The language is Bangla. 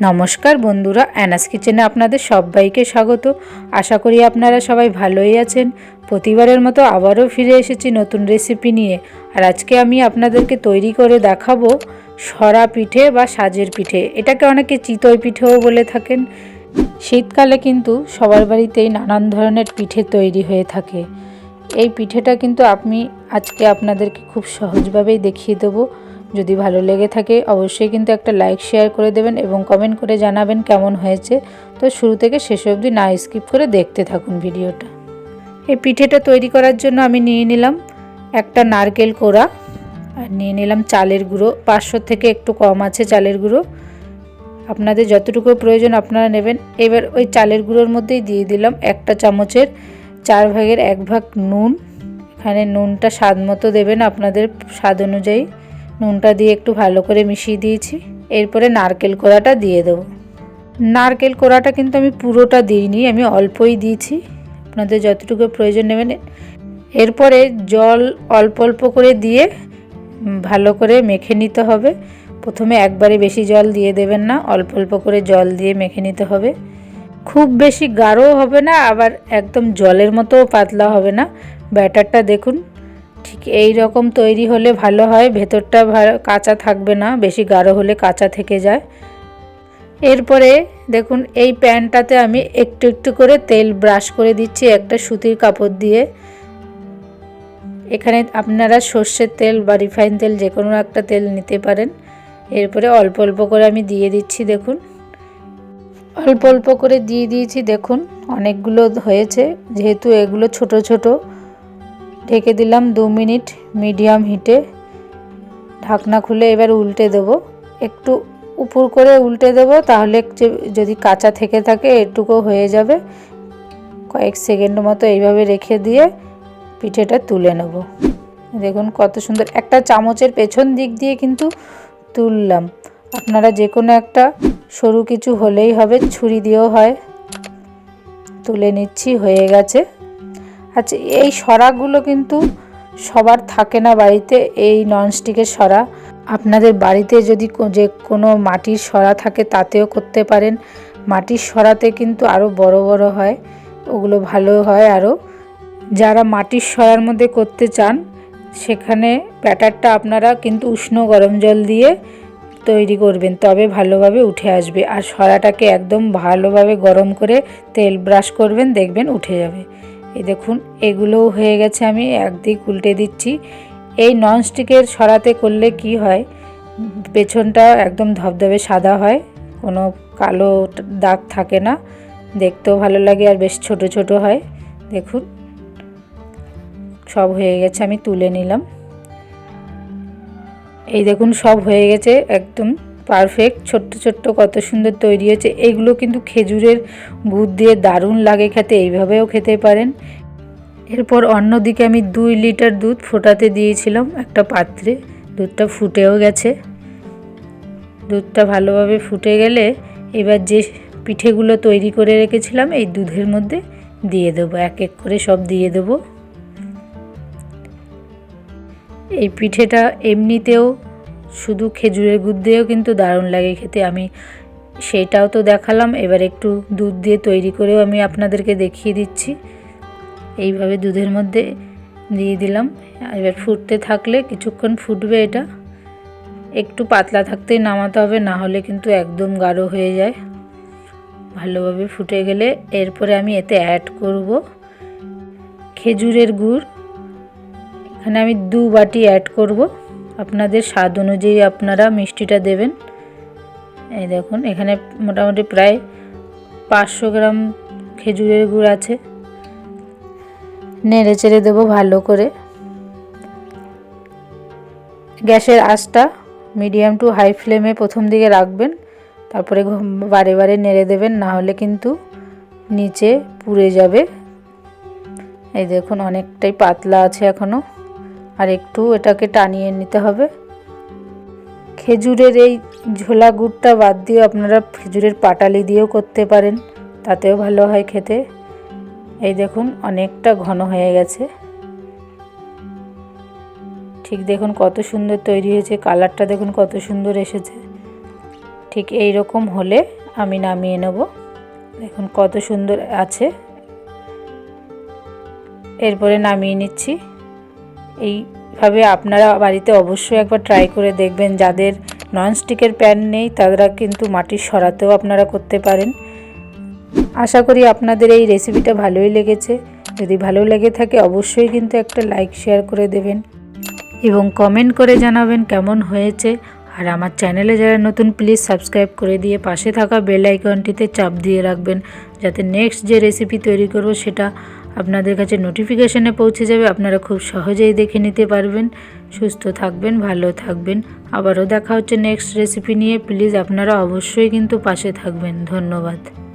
নমস্কার বন্ধুরা, অ্যানাস কিচেনে আপনাদের সবাইকে স্বাগত। আশা করি আপনারা সবাই ভালোই আছেন। প্রতিবারের মতো আবারও ফিরে এসেছি নতুন রেসিপি নিয়ে। আর আজকে আমি আপনাদেরকে তৈরি করে দেখাবো সরা পিঠে বা সাজের পিঠে। এটাকে অনেকে চিতই পিঠেও বলে থাকেন। শীতকালে কিন্তু সবার বাড়িতেই নানান ধরনের পিঠে তৈরি হয়ে থাকে। এই পিঠেটা কিন্তু আমি আজকে আপনাদেরকে খুব সহজভাবেই দেখিয়ে দেবো। যদি ভালো লেগে থাকে, অবশ্যই কিন্তু একটা লাইক শেয়ার করে দেবেন এবং কমেন্ট করে জানাবেন কেমন হয়েছে। তো শুরু থেকে শেষ অবধি না স্কিপ করে দেখতে থাকুন ভিডিওটা। এই পিঠেটা তৈরি করার জন্য আমি নিয়ে নিলাম একটা নারকেল কোড়া আর নিয়ে নিলাম চালের গুঁড়ো। পাঁচশো থেকে একটু কম আছে চালের গুঁড়ো। আপনাদের যতটুকু প্রয়োজন আপনারা নেবেন। এবার ওই চালের গুঁড়োর মধ্যেই দিয়ে দিলাম একটা চামচের চার ভাগের এক ভাগ নুন। এখানে নুনটা স্বাদ মতো দেবেন আপনাদের স্বাদ অনুযায়ী। নুনটা দিয়ে একটু ভালো করে মিশিয়ে দিয়েছি। এরপরে নারকেল কোড়াটা দিয়ে দেবো। নারকেল কোড়াটা কিন্তু আমি পুরোটা দিইনি, আমি অল্পই দিয়েছি। আপনাদের যতটুকু প্রয়োজন নেবেন। এরপরে জল অল্প অল্প করে দিয়ে ভালো করে মেখে নিতে হবে। প্রথমে একবারে বেশি জল দিয়ে দেবেন না, অল্প অল্প করে জল দিয়ে মেখে নিতে হবে। খুব বেশি গাঢ় হবে না, আবার একদম জলের মতো পাতলা হবে না। ব্যাটারটা দেখুন। এই রকম তৈরি হলে ভালো হয়, ভেতরটা কাঁচা থাকবে না, বেশি গাঢ় হলে কাঁচা থেকে যায়। এরপরে দেখুন, এই প্যানটাতে আমি একটু একটু করে তেল ব্রাশ করে দিচ্ছি একটা সুতির কাপড় দিয়ে। এখানে আপনারা সর্ষের তেল বা রিফাইন তেল যে কোনো একটা তেল নিতে পারেন। এরপরে অল্প অল্প করে আমি দিয়ে দিচ্ছি, দেখুন। অল্প অল্প করে দিয়ে দিয়েছি, দেখুন, অনেকগুলো হয়েছে। যেহেতু এগুলো ছোট ছোট ঢেকে দিলাম দু মিনিট মিডিয়াম হিটে। ঢাকনা খুলে এবার উল্টে দেব। একটু উপর করে উল্টে দেব তাহলে যদি কাঁচা থেকে থাকে এটুকু হয়ে যাবে। কয়েক সেকেন্ড মতো এইভাবে রেখে দিয়ে পিঠেটা তুলে নেব। দেখুন কত সুন্দর একটা চামচের পেছন দিক দিয়ে কিন্তু তুললাম। আপনারা যে কোনো একটা সরু কিছু হলেই হবে, ছুরি দিয়েও হয়। তুলে নিচ্ছি, হয়ে গেছে। আচ্ছা এই সরাগুলো কিন্তু সবার থাকে না বাড়িতে, এই ননস্টিকের সরা। আপনাদের বাড়িতে যদি যে কোনো মাটির সরা থাকে তাতেও করতে পারেন। মাটির সরাতে কিন্তু আরও বড় বড় হয়, ওগুলো ভালো হয় আরও যারা মাটির সরার মধ্যে করতে চান, সেখানে ব্যাটারটা আপনারা কিন্তু উষ্ণ গরম জল দিয়ে তৈরি করবেন, তবে ভালোভাবে উঠে আসবে। আর সরাটাকে একদম ভালোভাবে গরম করে তেল ব্রাশ করবেন, দেখবেন উঠে যাবে। এই দেখুন, এগুলোও হয়ে গেছে আমি একদিক উল্টে দিচ্ছি। এই ননস্টিকের সরাতে করলে কি হয়? পেছনটা একদম ধবধবে সাদা হয়, কোনো কালো দাগ থাকে না, দেখতেও ভালো লাগে আর বেশ ছোট ছোট হয়। দেখুন, সব হয়ে গেছে, আমি তুলে নিলাম। এই দেখুন, সব হয়ে গেছে একদম পারফেক্ট ছোট্ট ছোট্ট কত সুন্দর তৈরি হয়েছে। এইগুলো কিন্তু খেজুরের গুড় দিয়ে দারুণ লাগে খেতে, এইভাবেও খেতে পারেন। এরপর অন্যদিকে আমি দুই লিটার দুধ ফোটাতে দিয়েছিলাম, একটা পাত্রে। দুধটা ফুটেও গেছে। দুধটা ভালোভাবে ফুটে গেলে এবার যে পিঠেগুলো তৈরি করে রেখেছিলাম, এই দুধের মধ্যে দিয়ে দেবো, এক এক করে সব দিয়ে দেবো। এই পিঠেটা এমনিতেও শুধু খেজুরের গুড় দিয়েও কিন্তু দারুণ লাগে খেতে। আমি সেটাও তো দেখালাম, এবার একটু দুধ দিয়ে তৈরি করেও আমি আপনাদেরকে দেখিয়ে দিচ্ছি। এইভাবে দুধের মধ্যে দিয়ে দিলাম। এবার ফুটতে থাকলে কিছুক্ষণ ফুটবে এটা। একটু পাতলা থাকতেই নামাতে হবে, না হলে কিন্তু একদম গাঢ় হয়ে যায়। ভালোভাবে ফুটে গেলে এরপরে আমি এতে অ্যাড করব খেজুরের গুড়। এখানে আমি দু বাটি অ্যাড করব। আপনাদের স্বাদ অনুযায়ী আপনারা মিষ্টিটা দেবেন। এই দেখুন, এখানে মোটামুটি প্রায় পাঁচশো গ্রাম খেজুরের গুড় আছে। নেড়ে চেড়ে দেবো ভালো করে। গ্যাসের আঁচটা মিডিয়াম টু হাই ফ্লেমে প্রথম দিকে রাখবেন, তারপরে বারে বারে নেড়ে দেবেন, না হলে কিন্তু নিচে পুড়ে যাবে। এই দেখুন, অনেকটাই পাতলা আছে এখনও আর একটু এটাকে টানিয়ে নিতে হবে। খেজুরের এই ঝোলা গুড়টা বাদ দিয়েও আপনারা খেজুরের পাটালি দিয়েও করতে পারেন, তাতেও ভালো হয় খেতে। এই দেখুন, অনেকটা ঘন হয়ে গেছে। ঠিক দেখুন কত সুন্দর তৈরি হয়েছে, কালারটা দেখুন কত সুন্দর এসেছে। ঠিক এই রকম হলে আমি নামিয়ে নেব। দেখুন কত সুন্দর আছে। এরপরে নামিয়ে নিচ্ছি। এইভাবে আপনারা বাড়িতে অবশ্যই একবার ট্রাই করে দেখবেন। যাদের ননস্টিকের প্যান নেই, তারা কিন্তু মাটির সরাতেও আপনারা করতে পারেন। আশা করি আপনাদের এই রেসিপিটা ভালোই লেগেছে। যদি ভালো লেগে থাকে, অবশ্যই কিন্তু একটা লাইক শেয়ার করে দেবেন। এবং কমেন্ট করে জানাবেন কেমন হয়েছে। আর আমার চ্যানেলে যারা নতুন প্লিজ সাবস্ক্রাইব করে দিয়ে পাশে থাকা বেল আইকনটিতে চাপ দিয়ে রাখবেন। যাতে নেক্সট যে রেসিপি তৈরি করব, সেটা আপনাদের কাছে নোটিফিকেশানে পৌঁছে যাবে, আপনারা খুব সহজেই দেখে নিতে পারবেন। সুস্থ থাকবেন, ভালো থাকবেন। আবারও দেখা হচ্ছে নেক্সট রেসিপি নিয়ে। প্লিজ আপনারা অবশ্যই কিন্তু পাশে থাকবেন। ধন্যবাদ।